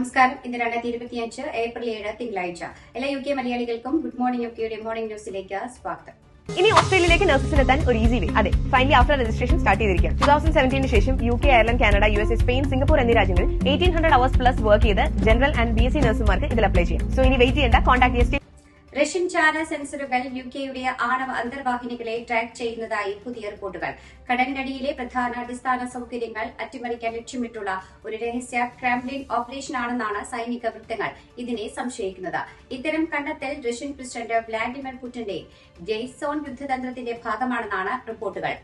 നമസ്കാരം. ഇന്ന് രണ്ടായിരത്തി ഇരുപത്തിയഞ്ച് ഏപ്രിൽ ഏഴ് തിങ്കളാഴ്ച. എല്ലാ യു കെ മലയാളികൾക്കും ഗുഡ് മോർണിംഗ് യു കെയുടെ മോർണിംഗ് ന്യൂസിലേക്ക് സ്വാഗതം. ഇനി ഓസ്ട്രേലിയയിലേക്ക് നഴ്സസ് എത്താൻ ഒരു ഈസി വേ അതെ ഫൈനലി ആഫ്റ്റർ രജിസ്ട്രേഷൻ സ്റ്റാർട്ട് ചെയ്തിരിക്കുകയാണ്. ടൂ തൗസൻഡ് സെവന്റീന് ശേഷം U K Ireland Canada U S Spain Singapore എന്നീ രാജ്യങ്ങളിൽ eighteen hundred hours plus work ചെയ്ത് general and B S C നഴ്സുമാർക്ക് ഇതിൽ അപ്ലൈ ചെയ്യാം. സോ ഇനി വെയിറ്റ് ചെയ്യേണ്ട കോൺടാക്ട് റഷ്യൻ ചാര സെൻസറുകൾ യു കെയുടെ ആണവ അന്തർവാഹിനികളെ ട്രാക്ക് ചെയ്യുന്നതായി പുതിയ റിപ്പോർട്ടുകൾ. കടലിനടിയിലെ പ്രധാന അടിസ്ഥാന സൌകര്യങ്ങൾ അട്ടിമറിക്കാൻ ലക്ഷ്യമിട്ടുള്ള ഒരു രഹസ്യ ക്രാംലിൻ ഓപ്പറേഷനാണെന്നാണ് സൈനിക വൃത്തങ്ങൾ ഇതിനെ സംശയിക്കുന്നത്. ഇത്തരം കണ്ടെത്തൽ റഷ്യൻ പ്രസിഡന്റ് വ്ളാഡിമിർ പുടിന്റെ ജെയ്സോൺ യുദ്ധതന്ത്രത്തിന്റെ ഭാഗമാണെന്നാണ് റിപ്പോർട്ടുകൾ.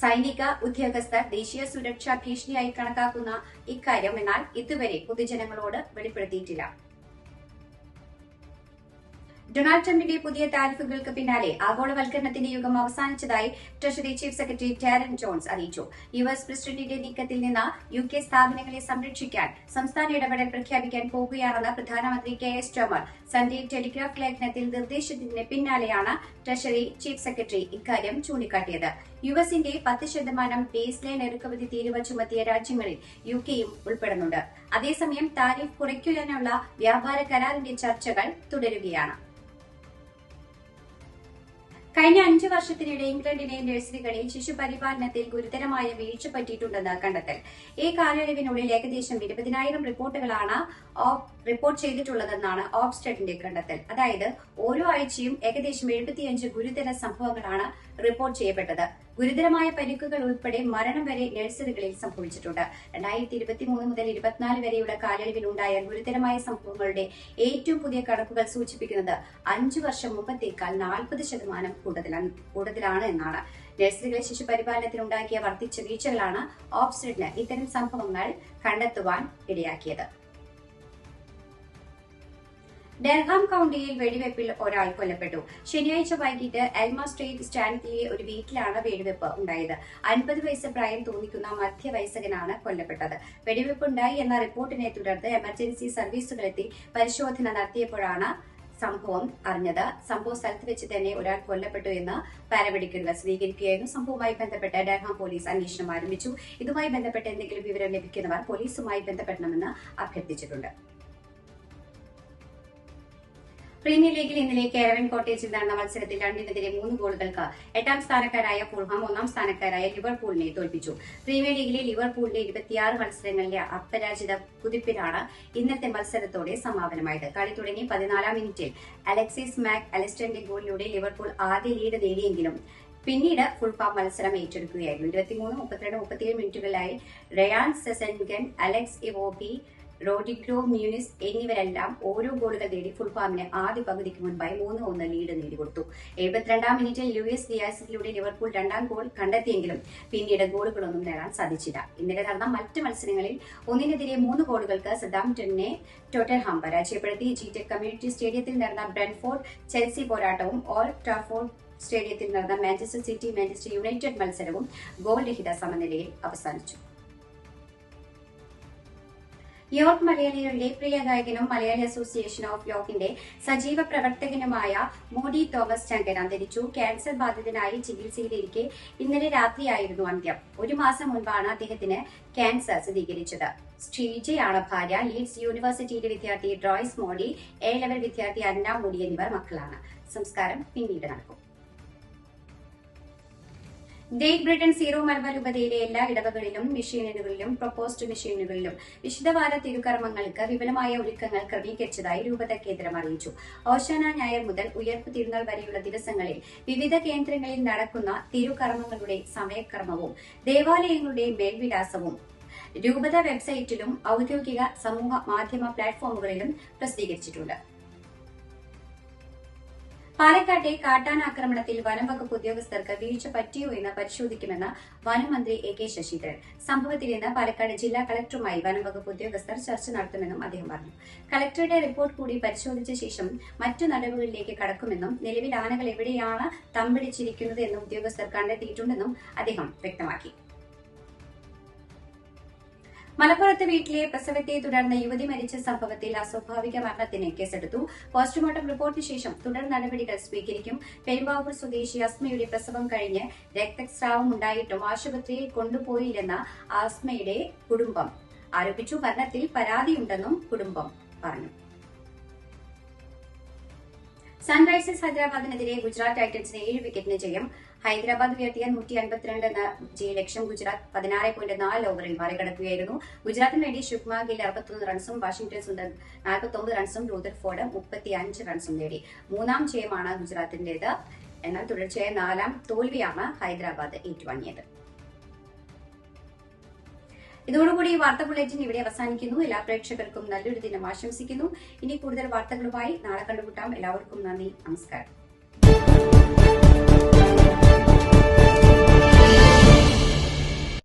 സൈനിക ഉദ്യോഗസ്ഥർ ദേശീയ സുരക്ഷാ ഭീഷണിയായി കണക്കാക്കുന്ന ഇക്കാര്യം എന്നാൽ ഇതുവരെ പൊതുജനങ്ങളോട് വെളിപ്പെടുത്തിയിട്ടില്ല. ഡൊണാൾഡ് ട്രംപിന്റെ പുതിയ താരിഫുകൾക്ക് പിന്നാലെ ആഗോളവൽക്കരണത്തിന്റെ യുഗം അവസാനിച്ചതായി treasury chief secretary Darren Jones അറിയിച്ചു. യു എസ് പ്രസിഡന്റിന്റെ നീക്കത്തിൽ നിന്ന് യു കെ സ്ഥാപനങ്ങളെ സംരക്ഷിക്കാൻ സംസ്ഥാന ഇടപെടൽ പ്രഖ്യാപിക്കാൻ പോകുകയാണെന്ന് പ്രധാനമന്ത്രി Keir Starmer Sunday Telegraph ലേഖനത്തിൽ നിർദ്ദേശിച്ചതിന് പിന്നാലെയാണ് ട്രഷറി ചീഫ് സെക്രട്ടറി ഇക്കാര്യം ചൂണ്ടിക്കാട്ടിയത്. യു എസിന്റെ പത്ത് ശതമാനം ബേസ് ലൈൻ ഇറക്കുമതി തീരുവ ചുമത്തിയ രാജ്യങ്ങളിൽ യു കെയും ഉൾപ്പെടുന്നുണ്ട്. അതേസമയം താരിഫ് കുറയ്ക്കുന്നതിനുള്ള വ്യാപാര കരാറിന്റെ ചർച്ചകൾ തുടരുകയാണ്. കഴിഞ്ഞ അഞ്ചു വർഷത്തിനിടെ ഇംഗ്ലണ്ടിലെ നഴ്സറികളിൽ ശിശുപരിപാലനത്തിൽ ഗുരുതരമായ വീഴ്ച പറ്റിയിട്ടുണ്ടെന്ന് കണ്ടെത്തൽ. ഈ കാലയളവിനുള്ളിൽ ഏകദേശം ഇരുപതിനായിരം റിപ്പോർട്ടുകളാണ് റിപ്പോർട്ട് ചെയ്തിട്ടുള്ളതെന്നാണ് ഓപ്സ്റ്റഡിന്റെ കണ്ടെത്തൽ. അതായത് ഓരോ ആഴ്ചയും ഏകദേശം എഴുപത്തിയഞ്ച് ഗുരുതര സംഭവങ്ങളാണ് റിപ്പോർട്ട് ചെയ്യപ്പെട്ടത്. ഗുരുതരമായ പരിക്കുകൾ ഉൾപ്പെടെ മരണം വരെ നഴ്സറികളിൽ സംഭവിച്ചിട്ടുണ്ട്. രണ്ടായിരത്തി ഇരുപത്തിമൂന്ന് മുതൽ ഇരുപത്തിനാല് വരെയുള്ള കാലയളവിൽ ഉണ്ടായ ഗുരുതരമായ സംഭവങ്ങളുടെ ഏറ്റവും പുതിയ കണക്കുകൾ സൂചിപ്പിക്കുന്നത് അഞ്ചു വർഷം മുമ്പത്തേക്കാൾ നാൽപ്പത് ശതമാനം കൂടുതലാണ് കൂടുതലാണ് എന്നാണ്. നഴ്സറികളിൽ ശിശുപരിപാലനത്തിനുണ്ടാക്കിയ വർദ്ധിച്ച വീഴ്ചകളാണ് ഓപ്സിഡിന് ഇത്തരം സംഭവങ്ങൾ കണ്ടെത്തുവാൻ ഇടയാക്കിയത്. ഡെർഹാം കൌണ്ടിയിൽ വെടിവെപ്പിൽ ഒരാൾ കൊല്ലപ്പെട്ടു. ശനിയാഴ്ച വൈകിട്ട് എൽമ സ്ട്രീറ്റ് സ്റ്റാൻഡിലെ ഒരു വീട്ടിലാണ് വെടിവെപ്പ് ഉണ്ടായത്. അൻപത് വയസ്സ് പ്രായം തോന്നിക്കുന്ന മധ്യവയസ്കനാണ് കൊല്ലപ്പെട്ടത്. വെടിവെപ്പുണ്ടായി എന്ന റിപ്പോർട്ടിനെ തുടർന്ന് എമർജൻസി സർവീസുകളെത്തി പരിശോധന നടത്തിയപ്പോഴാണ് സംഭവം അറിഞ്ഞത്. സംഭവ സ്ഥലത്ത് വെച്ച് തന്നെ ഒരാൾ കൊല്ലപ്പെട്ടു എന്ന് പാരാമെഡിക്കലുകൾ സ്ഥിരീകരിക്കുകയായിരുന്നു. സംഭവവുമായി ബന്ധപ്പെട്ട് ഡെർഹാം പോലീസ് അന്വേഷണം ആരംഭിച്ചു. ഇതുമായി ബന്ധപ്പെട്ട് എന്തെങ്കിലും വിവരം ലഭിക്കുന്നവർ പോലീസുമായി ബന്ധപ്പെടണമെന്ന് അഭ്യർത്ഥിച്ചിട്ടുണ്ട്. പ്രീമിയർ ലീഗിൽ ഇന്നലെ കേരവൻ കോട്ടേജിൽ നടന്ന മത്സരത്തിൽ രണ്ടിനെതിരെ മൂന്ന് ഗോളുകൾക്ക് എട്ടാം സ്ഥാനക്കാരായ ഫുൾഹാം ഒന്നാം സ്ഥാനക്കാരായ ലിവർപൂളിനെ തോൽപ്പിച്ചു. പ്രീമിയർ ലീഗിലെ ലിവർപൂളിന്റെ ഇരുപത്തിയാറ് മത്സരങ്ങളിലെ അപരാജിത കുതിപ്പിലാണ് ഇന്നത്തെ മത്സരത്തോടെ സമാപനമായത്. കളി തുടങ്ങി പതിനാലാം മിനിറ്റിൽ അലക്സിസ് മാക് അലസ്റ്റന്റെ ഗോളിലൂടെ ലിവർപൂൾ ആദ്യ ലീഡ് നേടിയെങ്കിലും പിന്നീട് ഫുൾഫാം മത്സരം ഏറ്റെടുക്കുകയായിരുന്നു. ഇരുപത്തിമൂന്ന് മുപ്പത്തിരണ്ട് മുപ്പത്തിയേഴ് മിനിറ്റുകളിലായി Ryan Sessegnon Alex Iwobi Rodrigo Muniz എന്നിവരെല്ലാം ഓരോ ഗോളുകൾ നേടി ഫുൾഫാമിന് ആദ്യ പകുതിക്ക് മുൻപായി മൂന്ന് ഒന്ന് ലീഡ് നേടിക്കൊടുത്തു. എഴുപത്തിരണ്ടാം മിനിറ്റിൽ ലൂയിസ് ഡിയാസിലൂടെ ലിവർപൂൾ രണ്ടാം ഗോൾ കണ്ടെത്തിയെങ്കിലും പിന്നീട് ഗോളുകളൊന്നും നേടാൻ സാധിച്ചില്ല. ഇന്നലെ നടന്ന മറ്റ് മത്സരങ്ങളിൽ ഒന്നിനെതിരെ മൂന്ന് ഗോളുകൾക്ക് സദാംപ്ടണിനെ ടോട്ടൻഹാം പരാജയപ്പെടുത്തി. ജിടെക് കമ്മ്യൂണിറ്റി സ്റ്റേഡിയത്തിൽ നടന്ന ബ്രെൻഫോർഡ് ചെൽസി പോരാട്ടവും ഓൾ ട്രാഫോർഡ് സ്റ്റേഡിയത്തിൽ നടന്ന മാഞ്ചസ്റ്റർ സിറ്റി മാഞ്ചസ്റ്റർ യുണൈറ്റഡ് മത്സരവും ഗോൾ രഹിത സമനിലയിൽ അവസാനിച്ചു. യോർക്ക് മലയാളികളുടെ പ്രിയ ഗായകനും മലയാളി അസോസിയേഷൻ ഓഫ് യോക്കിന്റെ സജീവ പ്രവർത്തകനുമായ മോഡി തോമസ് ചങ്കൻ അന്തരിച്ചു. ക്യാൻസർ ബാധിതനായി ചികിത്സയിലിരിക്കെ ഇന്നലെ രാത്രിയായിരുന്നു അന്ത്യം. ഒരു മാസം മുൻപാണ് അദ്ദേഹത്തിന് ക്യാൻസർ സ്ഥിരീകരിച്ചത്. ശ്രീജയാണ് ഭാര്യ. ലീഡ്സ് യൂണിവേഴ്സിറ്റിയിലെ വിദ്യാർത്ഥി ഡ്രോയിസ് മോഡി എ ലെവൽ വിദ്യാർത്ഥി അന്ന മോഡി എന്നിവർ മക്കളാണ്. സംസ്കാരം പിന്നീട് നടക്കും. ഗ്രേറ്റ് ബ്രിട്ടൻ സീറോ മലബാർ രൂപതയിലെ എല്ലാ ഇടവകളിലും മെഷീനുകളിലും പ്രൊപ്പോസ്ഡ് മെഷീനുകളിലും വിശുദ്ധവാര തിരുക്കർമ്മങ്ങൾക്ക് വിപുലമായ ഒരുക്കങ്ങൾ ക്രമീകരിച്ചതായി രൂപത കേന്ദ്രം അറിയിച്ചു. ഓശാന ഞായർ മുതൽ ഉയർപ്പ് തിരുനാൾ വരെയുള്ള ദിവസങ്ങളിൽ വിവിധ കേന്ദ്രങ്ങളിൽ നടക്കുന്ന തിരുകർമ്മങ്ങളുടെ സമയക്രമവും ദേവാലയങ്ങളുടെ മേൽവിലാസവും രൂപത വെബ്സൈറ്റിലും ഔദ്യോഗിക സമൂഹ മാധ്യമ പ്ലാറ്റ്ഫോമുകളിലും പ്രസിദ്ധീകരിച്ചിട്ടുണ്ട്. പാലക്കാട്ടെ കാട്ടാനാക്രമണത്തിൽ വനം വകുപ്പ് ഉദ്യോഗസ്ഥർക്ക് വീഴ്ച പറ്റിയോ എന്ന് പരിശോധിക്കുമെന്ന് വനമന്ത്രി എ കെ ശശീന്ദ്രൻ സംഭവത്തിൽ ഇന്ന് പാലക്കാട് ജില്ലാ കളക്ടറുമായി വനം വകുപ്പ് ഉദ്യോഗസ്ഥർ ചർച്ച നടത്തുമെന്നും അദ്ദേഹം പറഞ്ഞു. കളക്ടറുടെ റിപ്പോർട്ട് കൂടി പരിശോധിച്ച ശേഷം മറ്റു നടപടികളിലേക്ക് കടക്കുമെന്നും നിലവിൽ ആനകൾ എവിടെയാണ് തമ്പിടിച്ചിരിക്കുന്നത് എന്നും ഉദ്യോഗസ്ഥർ കണ്ടെത്തിയിട്ടുണ്ടെന്നും അദ്ദേഹം വ്യക്തമാക്കി. മലപ്പുറത്ത് വീട്ടിലെ പ്രസവത്തെ തുടർന്ന് യുവതി മരിച്ച സംഭവത്തിൽ അസ്വാഭാവിക മരണത്തിന് കേസെടുത്തു. പോസ്റ്റ്മോർട്ടം റിപ്പോർട്ടിന് ശേഷം തുടർ നടപടികൾ സ്വീകരിക്കും. പെരുമ്പാവൂർ സ്വദേശി അസ്മയുടെ പ്രസവം കഴിഞ്ഞ് രക്തസ്രാവം ഉണ്ടായിട്ടും ആശുപത്രിയിൽ കൊണ്ടുപോയില്ലെന്ന ആസ്മയുടെ കുടുംബം ആരോപിച്ചു. ഭരണത്തിൽ പരാതിയുണ്ടെന്നും കുടുംബം പറഞ്ഞു. സൺറൈസേഴ്സ് ഹൈദരാബാദിനെതിരെ ഗുജറാത്ത് ടൈറ്റൻസിന് ഏഴ് വിക്കറ്റിന് ജയം. ഹൈദരാബാദ് ഉയർത്തിയ നൂറ്റി അൻപത്തിരണ്ട് എന്ന ജയ ലക്ഷ്യം ഗുജറാത്ത് പതിനാറ് പോയിന്റ് നാല് ഓവറിൽ മറികടക്കുകയായിരുന്നു ഗുജറാത്തിന് വേണ്ടി ശുഭ്മാ ഗിൽ അറുപത്തൊന്ന് റൺസും വാഷിംഗ്ടൺ സുന്ദർ നാൽപ്പത്തൊമ്പത് റൺസും റൂദർഫോർഡ് മുപ്പത്തി അഞ്ച് റൺസും നേടി. മൂന്നാം ജയമാണ് ഗുജറാത്തിന്റേത്. എന്നാൽ തുടർച്ചയായ നാലാം തോൽവിയാണ് ഹൈദരാബാദ് ഏറ്റുവാങ്ങിയത്. ഇതോടുകൂടി ഈ വാർത്താ ബുള്ളറ്റിൻ ഇവിടെ അവസാനിക്കുന്നു. എല്ലാ പ്രേക്ഷകർക്കും നല്ലൊരു ദിനം ആശംസിക്കുന്നു. ഇനി കൂടുതൽ വാർത്തകളുമായി നാളെ കണ്ടുമുട്ടാം. എല്ലാവർക്കും നന്ദി നമസ്കാരം. えっ?